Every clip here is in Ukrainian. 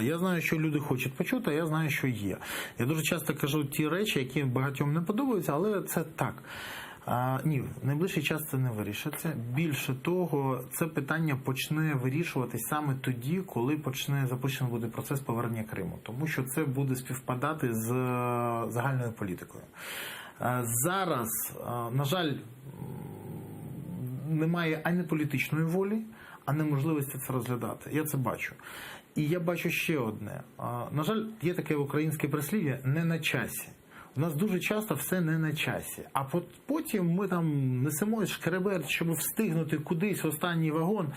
Я знаю, що люди хочуть почути, а я знаю, що є. Я дуже часто кажу ті речі, які багатьом не подобаються, але це так. А, ні, в найближчий час це не вирішиться. Більше того, це питання почне вирішуватись саме тоді, коли почне запущено буде процес повернення Криму, тому що це буде співпадати з е, загальною політикою. Е, Зараз, е, на жаль, немає ані політичної волі, ані можливості це розглядати. Я це бачу. І я бачу ще одне. На жаль, є таке українське прислів'я не на часі. У нас дуже часто все не на часі. А потім ми там несемо шкереберт, щоб встигнути кудись останній вагон.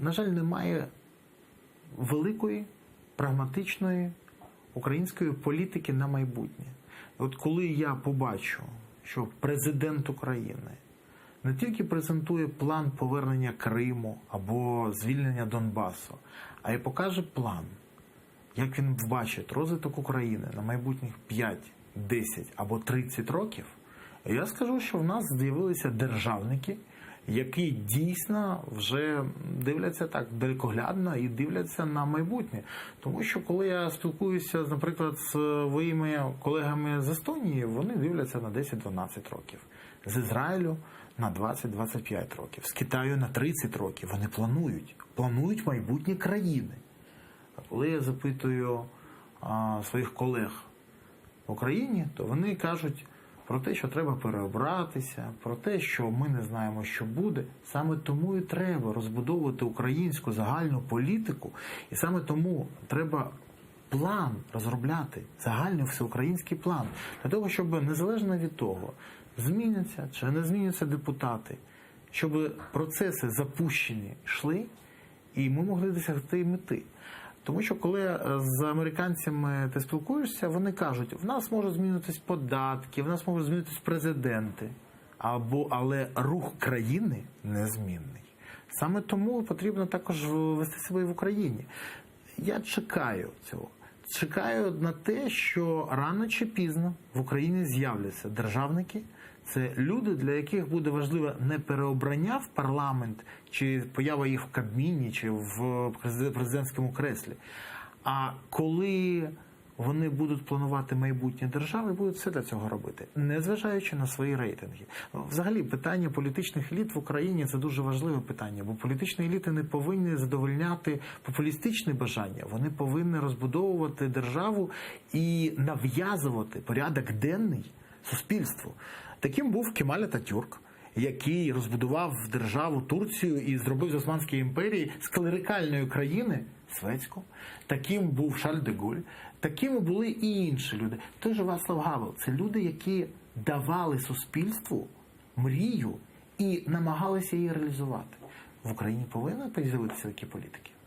На жаль, немає великої, прагматичної української політики на майбутнє. От коли я побачу, що президент України не тільки презентує план повернення Криму або звільнення Донбасу, а й покаже план, як він бачить розвиток України на майбутніх 5, 10 або 30 років, я скажу, що в нас з'явилися державники, які дійсно вже дивляться так далекоглядно і дивляться на майбутнє. Тому що коли я спілкуюся, наприклад, з своїми колегами з Естонії, вони дивляться на 10-12 років, з Ізраїлю на 20-25 років, з Китаю на 30 років. Вони планують, планують майбутнє країни. Коли я запитую а, своїх колег в Україні, то вони кажуть про те, що треба переобратися, про те, що ми не знаємо, що буде. Саме тому і треба розбудовувати українську загальну політику, і саме тому треба план розробляти, загальний всеукраїнський план, для того, щоб незалежно від того, зміняться чи не зміняться депутати, щоб процеси запущені йшли, і ми могли досягти мети. Тому що коли е, з американцями ти спілкуєшся, вони кажуть, в нас можуть змінитись податки, в нас можуть змінитись президенти, або але рух країни незмінний. Саме тому потрібно також вести себе і в Україні. Я чекаю цього. Чекаю на те, що рано чи пізно в Україні з'являться державники. Це люди, для яких буде важливе не переобрання в парламент, чи поява їх в Кабміні, чи в презид- президентському креслі. А коли вони будуть планувати майбутнє держави, будуть все для цього робити, незважаючи на свої рейтинги. Взагалі, питання політичних еліт в Україні це дуже важливе питання, бо політичні еліти не повинні задовольняти популістичні бажання. Вони повинні розбудовувати державу і нав'язувати порядок денний суспільству. Таким був Кемаль Ататюрк, який розбудував державу Турцію і зробив з Османської імперії з клерикальної країни Свецьку. Таким був Шарль де Голь, такими були і інші люди. Той же Вацлав Гавел це люди, які давали суспільству мрію і намагалися її реалізувати. В Україні повинні з'явитися такі політики.